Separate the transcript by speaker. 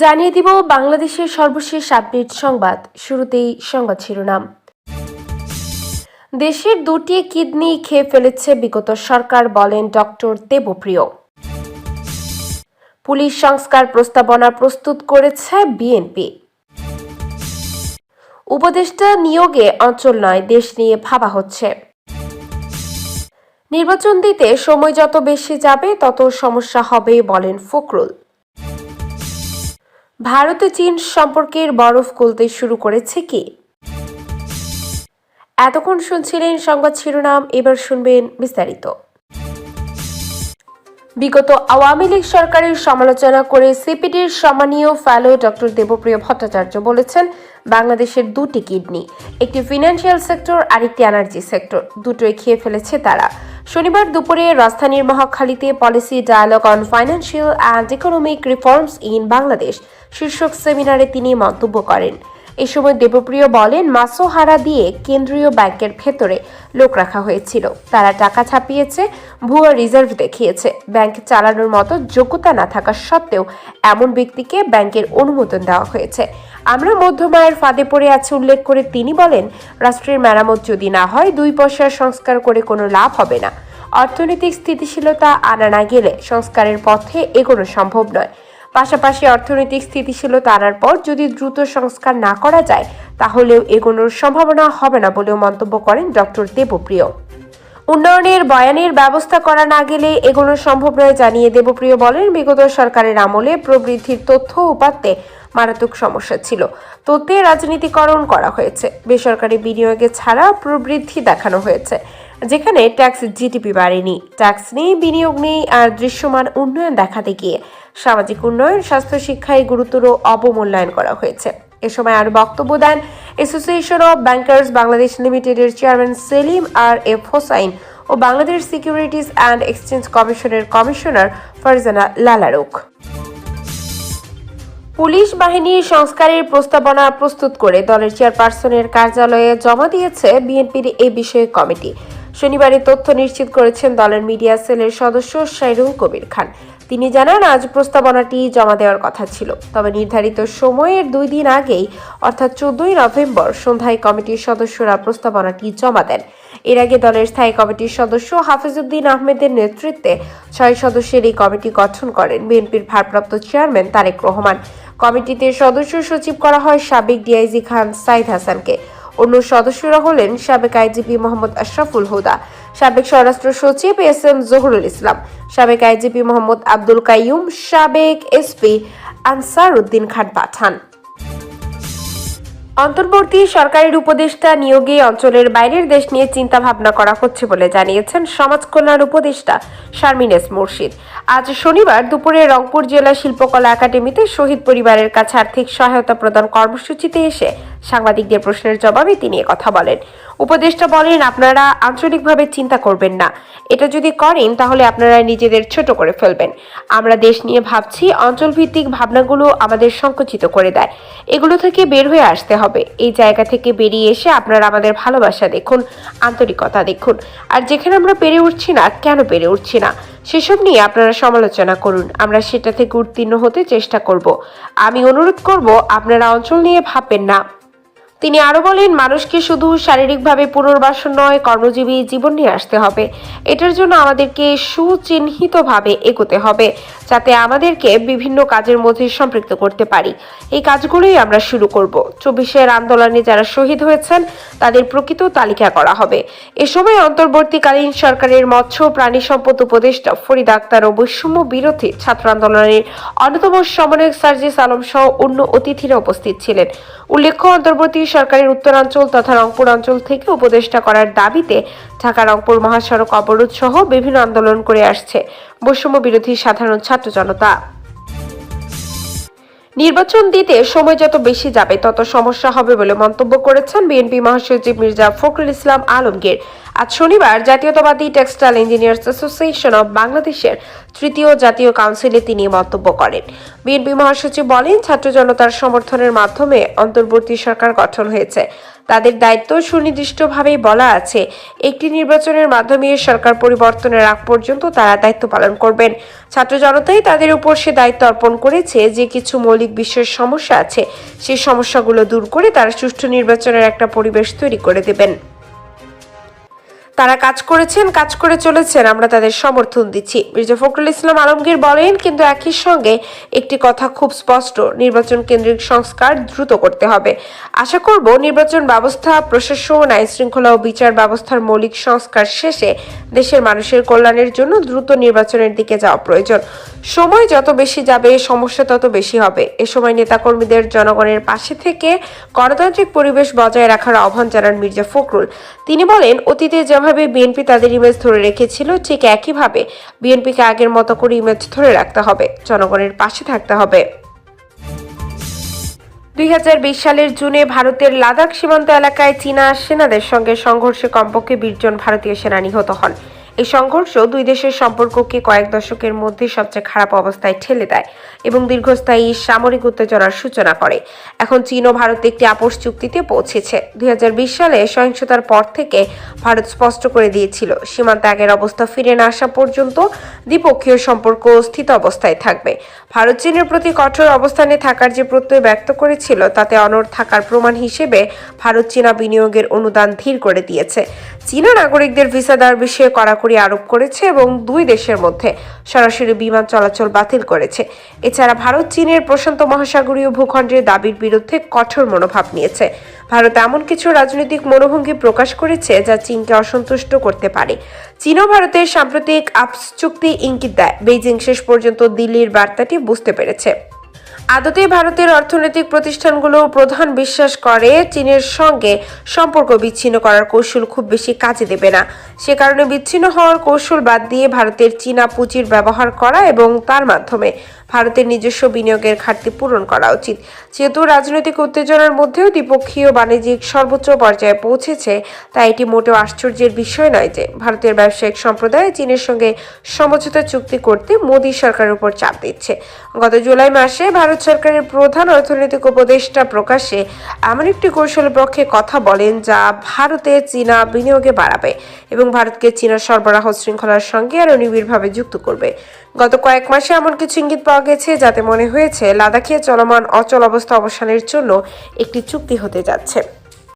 Speaker 1: জানিয়ে দিব বাংলাদেশের সর্বশেষ আপডেট সংবাদ। শুরুতেই সংবাদ শিরোনাম। দেশের দুটি কিডনি খেয়ে ফেলেছে বিগত সরকার, বলেন ডক্টর দেবপ্রিয়। পুলিশ সংস্কার প্রস্তাবনা প্রস্তুত করেছে বিএনপি। উপদেষ্টা নিয়োগে অঞ্চল নয়, দেশ নিয়ে ভাবা হচ্ছে। নির্বাচন দিতে সময় যত বেশি যাবে, তত সমস্যা হবে, বলেন ফখরুল। ভারতে চীন সম্পর্কের বরফ গলতে শুরু করেছে কি? এতক্ষণ শুনছিলেন সংবাদ শিরোনাম, এবার শুনবেন বিস্তারিত। বিগত আওয়ামী লীগ সরকারের সমালোচনা করে সিপিডির সম্মানীয় ফেলো ডক্টর দেবপ্রিয় ভট্টাচার্য বলেছেন বাংলাদেশের দুটি কিডনি, একটি ফিনান্সিয়াল সেক্টর আর একটি এনার্জি সেক্টর দুটোই খেয়ে ফেলেছে তারা। শনিবার দুপুরে রাজধানীর মহাখালীতে policy dialogue on financial and economic reforms in Bangladesh শীর্ষক সেমিনারে তিনি মন্তব্য করেন। এ সময় দেবপ্রিয় বলেন, মাসোহারা দিয়ে কেন্দ্রীয় ব্যাংকের ভেতরে লোক রাখা হয়েছিল। তারা টাকা ছাপিয়েছে, ভুয়া রিজার্ভ দেখিয়েছে। ব্যাংক চালানোর মতো যোগ্যতা না থাকা সত্ত্বেও এমন ব্যক্তিকে ব্যাংকের অনুমোদন দেওয়া হয়েছে। আমরা মধ্যমায়ের ফাঁদে পড়ে আছে উল্লেখ করে তিনি বলেন, রাষ্ট্রের মেরামত যদি না হয়, দুই পয়সার সংস্কার করে কোনো লাভ হবে না। অর্থনৈতিক স্থিতিশীলতা আনা না গেলে সংস্কারের পথে এগোনো সম্ভব নয়। পাশাপাশি অর্থনৈতিক স্থিতিশীলতা আনার পর যদি দ্রুত সংস্কার না করা যায়, তাহলেও এগোনোর সম্ভাবনা হবে না বলেও মন্তব্য করেন ডক্টর দেবপ্রিয়। উন্নয়নের, বয়ানের ব্যবস্থা করা না গেলে এগোনো সম্ভব নয় জানিয়ে দেবপ্রিয় বলেন, বিগত সরকারের আমলে প্রবৃদ্ধির তথ্য উপাত্তে মারাত্মক সমস্যা ছিল। তোতে রাজনীতিকরণ করা হয়েছে। বেসরকারি বিনিয়োগে ছাড়া প্রবৃদ্ধি দেখানো হয়েছে, যেখানে ট্যাক্স জিডিপি বাড়েনি। ট্যাক্স নেই, বিনিয়োগ নেই, আর দৃশ্যমান উন্নয়ন দেখাতে গিয়ে সামাজিক উন্নয়ন, স্বাস্থ্য শিক্ষায় গুরুতর অবমূল্যায়ন করা হয়েছে। এ সময় আরও বক্তব্য দেন অ্যাসোসিয়েশন অব ব্যাংকার্স বাংলাদেশ লিমিটেডের chairman Salim R F Hossain O Bangladesh securities and exchange কমিশনের কমিশনার ফারজানা লালারুক পুলিশ বাহিনী সংস্কারের প্রস্তাবনা প্রস্তুত করে দলের চেয়ারপারসনের কার্যালয়ে জমা দিয়েছে বিএনপির এই বিষয়ে কমিটি। শনিবার তথ্য নিশ্চিত করেছেন দলের মিডিয়া সেলের সদস্য সাইরুল কবির খান। তিনি জানান, আজ প্রস্তাবনাটি জমা দেওয়ার কথা ছিল। তবে নির্ধারিত সময়ের দুই দিন আগেই, অর্থাৎ চোদ্দই নভেম্বর সন্ধ্যায় কমিটির সদস্যরা প্রস্তাবনাটি জমা দেন। এর আগে দলের স্থায়ী কমিটির সদস্য হাফিজউদ্দিন আহমেদের নেতৃত্বে ছয় সদস্যের এই কমিটি গঠন করেন বিএনপির ভারপ্রাপ্ত চেয়ারম্যান তারেক রহমান। কমিটিতে সদস্য সচিব করা হয় সাবেক ডিআইজি খান সাইদ হাসানকে। অন্য সদস্যরা হলেন সাবেক আইজিপি মোহাম্মদ আশরাফুল হুদা, সাবেক স্বরাষ্ট্র সচিব এস এম জহুরুল ইসলাম, সাবেক আইজিপি মোহাম্মদ আব্দুল কাইয়ুম, সাবেক এসপি আনসার উদ্দিন খান পাঠান। অন্তর্বর্তী সরকারের উপদেষ্টা নিয়োগে অঞ্চলের বাইরের দেশ নিয়ে চিন্তা ভাবনা করা হচ্ছে বলে জানিয়েছেন সমাজ কল্যাণ উপদেষ্টা শারমিন এস মুর্শিদ। আজ শনিবার দুপুরে রংপুর জেলা শিল্পকলা একাডেমিতে শহীদ পরিবারের কাছে আর্থিক সহায়তা প্রদান কর্মসূচিতে এসে সাংবাদিকদের প্রশ্নের জবাবে তিনি কথা বলেন। উপদেষ্টা বলেন, আপনারা আঞ্চলিকভাবে চিন্তা করবেন না। এটা যদি করেন, তাহলে আপনারা নিজেদের ছোট করে ফেলবেন। আমরা দেশ নিয়ে ভাবছি, অঞ্চলভিত্তিক ভাবনাগুলো আমাদের সংকুচিত করে দেয়। এগুলো থেকে বের হয়ে আসতে হবে। এই জায়গা থেকে বেরিয়ে এসে আপনারা আমাদের ভালোবাসা দেখুন, আন্তরিকতা দেখুন। আর যেখানে আমরা পেরে উঠছি না, কেন পেরে উঠছি না? সেসব নিয়ে আপনারা সমালোচনা করুন। আমরা সেটা থেকে উত্তীর্ণ হতে চেষ্টা করব। আমি অনুরোধ করব, আপনারা অঞ্চল নিয়ে ভাববেন না। তিনি আরও বলেন, মানুষকে শুধু শারীরিকভাবে পুনর্বাসন নয়, কর্মজীবী জীবন নিয়ে আসতে হবে। এটার জন্য আমাদেরকে সুচিহ্নিতভাবে এগোতে হবে, যাতে আমাদেরকে বিভিন্ন কাজের মধ্যে সম্পৃক্ত করতে পারি। এই কাজগুলোই আমরা শুরু করব। চব্বিশের আন্দোলনে যারা শহীদ হয়েছেন, তাদের প্রকৃত তালিকা করা হবে। এ সময় অন্তর্বর্তীকালীন সরকারের মৎস্য প্রাণী সম্পদ উপদেষ্টা ফরিদ আক্তার ও বৈষম্য বিরোধী ছাত্র আন্দোলনের অন্যতম সমন্বয়ক সার্জিস আলম সহ অন্য অতিথিরা উপস্থিত ছিলেন। উল্লেখ্য, অন্তর্বর্তী সরকারের উত্তরাঞ্চল তথা রংপুর অঞ্চল থেকে উপদেষ্টা করার দাবিতে ঢাকা রংপুর মহাসড়ক অবরোধ সহ বিভিন্ন আন্দোলন করে আসছে। বৈষম্য বিরোধী সাধারণ ছাত্র জনতা। নির্বাচন দিতে সময় যত বেশি যাবে, তত সমস্যা হবে বলে মন্তব্য করেছেন বিএনপি মহাসচিব মির্জা ফখরুল ইসলাম আলমগীর। আজ শনিবার জাতীয়তাবাদী টেক্সটাইল ইঞ্জিনিয়ার্স অ্যাসোসিয়েশন অব বাংলাদেশের তৃতীয় জাতীয় কাউন্সিলে তিনি মন্তব্য করেন। বিএনপি মহাসচিব বলেন, ছাত্র জনতার সমর্থনের মাধ্যমে অন্তর্বর্তী সরকার গঠন হয়েছে। তাদের দায়িত্ব সুনির্দিষ্টভাবেই বলা আছে। একটি নির্বাচনের মাধ্যমে সরকার পরিবর্তনের আগ পর্যন্ত তারা দায়িত্ব পালন করবেন। ছাত্র জনতাই তাদের উপর সে দায়িত্ব অর্পণ করেছে যে কিছু মৌলিক বিষয়ের সমস্যা আছে সেই সমস্যাগুলো দূর করে তারা সুষ্ঠু নির্বাচনের একটা পরিবেশ তৈরি করে দেবেন। তারা কাজ করেছেন, কাজ করে চলেছেন, আমরা তাদের সমর্থন দিচ্ছি। মির্জা ফখরুল ইসলাম আলমগীর বলেন, কিন্তু একই সঙ্গে একটি কথা খুব স্পষ্ট, নির্বাচন কেন্দ্রিক সংস্কার দ্রুত করতে হবে। আশা করব নির্বাচন ব্যবস্থা, প্রশাসন আইন শৃঙ্খলা ও বিচার ব্যবস্থার মৌলিক সংস্কার শেষে দেশের মানুষের কল্যাণের জন্য দ্রুত নির্বাচনের দিকে যাওয়া প্রয়োজন। সময় যত বেশি যাবে, সমস্যা তত বেশি হবে। এ সময় নেতাকর্মীদের জনগণের পাশে থেকে গণতান্ত্রিক পরিবেশ বজায় রাখার আহ্বান জানান মির্জা ফখরুল। তিনি বলেন, অতীতে যেভাবে বিএনপি তাদের ইমেজ ধরে রেখেছিল, ঠিক একইভাবে বিএনপিকে আগের মতো করে ইমেজ ধরে রাখতে হবে, জনগণের পাশে থাকতে হবে। দুই হাজার বিশ সালের জুনে ভারতের লাদাখ সীমান্ত এলাকায় চীনা সেনাদের সঙ্গে সংঘর্ষে কমপক্ষে বিশ জন ভারতীয় সেনা নিহত হন। এই সংঘর্ষ দুই দেশের সম্পর্ককে কয়েক দশকের মধ্যে সবচেয়ে খারাপ অবস্থায় ঠেলে দেয় এবং দীর্ঘস্থায়ী সামরিক উত্তেজনার সূচনা করে। এখন চীন ও ভারত একটি আপোষ চুক্তিতে পৌঁছেছে। দুই হাজার বিশ সালে সহিংসতার পর থেকে ভারত স্পষ্ট করে দিয়েছিল, সীমান্তে আগের অবস্থা ফিরে না আসা পর্যন্ত দ্বিপক্ষীয় সম্পর্ক স্থিত অবস্থায় থাকবে। ভারত চীনের প্রতি কঠোর অবস্থানে থাকার যে প্রত্যয় ব্যক্ত করেছিল, তাতে অনড় থাকার প্রমাণ হিসেবে ভারত চীনা বিনিয়োগের অনুদান ধীর করে দিয়েছে। চীনা নাগরিকদের ভিসা দেওয়ার বিষয়ে কড়াকড়ি আরোপ করেছে এবং দুই দেশের মধ্যে সরাসরি বিমান চলাচল বাতিল করেছে। এছাড়া ভারত চীনের প্রশান্ত মহাসাগরীয় ভূখণ্ডের দাবির বিরুদ্ধে কঠোর মনোভাব নিয়েছে। ভারত এমন কিছু রাজনৈতিক মনোভঙ্গি প্রকাশ করেছে যা চীনকে অসন্তুষ্ট করতে পারে। চীন ও ভারতের সাম্প্রতিক আপস চুক্তি ইঙ্গিত দেয়। বেইজিং শেষ পর্যন্ত দিল্লির বার্তাটি বুঝতে পেরেছে। আদতে ভারতের অর্থনৈতিক প্রতিষ্ঠানগুলো প্রধান বিশ্বাস করে চীনের সঙ্গে সম্পর্ক বিচ্ছিন্ন করার কৌশল খুব বেশি কাজে দেবে না। সে কারণে বিচ্ছিন্ন হওয়ার কৌশল বাদ দিয়ে ভারতের চীনা পুঁজির ব্যবহার করা এবং তার মাধ্যমে ভারতের নিজস্ব বিনিয়োগের ঘাটতি পূরণ করা উচিত। যেহেতু রাজনৈতিক উত্তেজনার মধ্যেও দ্বিপক্ষীয় বাণিজ্যিক সর্বোচ্চ পর্যায়ে পৌঁছেছে, তাই এটি মোটেও আশ্চর্যের বিষয় নয় যে ভারতের ব্যবসায়িক সম্প্রদায় চীনের সঙ্গে সমঝোতা চুক্তি করতে মোদী সরকারের উপর চাপ দিচ্ছে। গত জুলাই মাসে ভারত সরকারের প্রধান অর্থনৈতিক উপদেষ্টা প্রকাশে এমন একটি কৌশলের পক্ষে কথা বলেন যা ভারতে চীনা বিনিয়োগে বাড়াবে এবং ভারতকে চীনা সরবরাহ শৃঙ্খলার সঙ্গে আরও নিবিড়ভাবে যুক্ত করবে। গত কয়েক মাসে এমন কিছু ইঙ্গিত পাওয়া গেছে, যাতে মনে হয়েছে লাদাখে চলমান অচল অবস্থা অবসানের জন্য একটি চুক্তি হতে যাচ্ছে।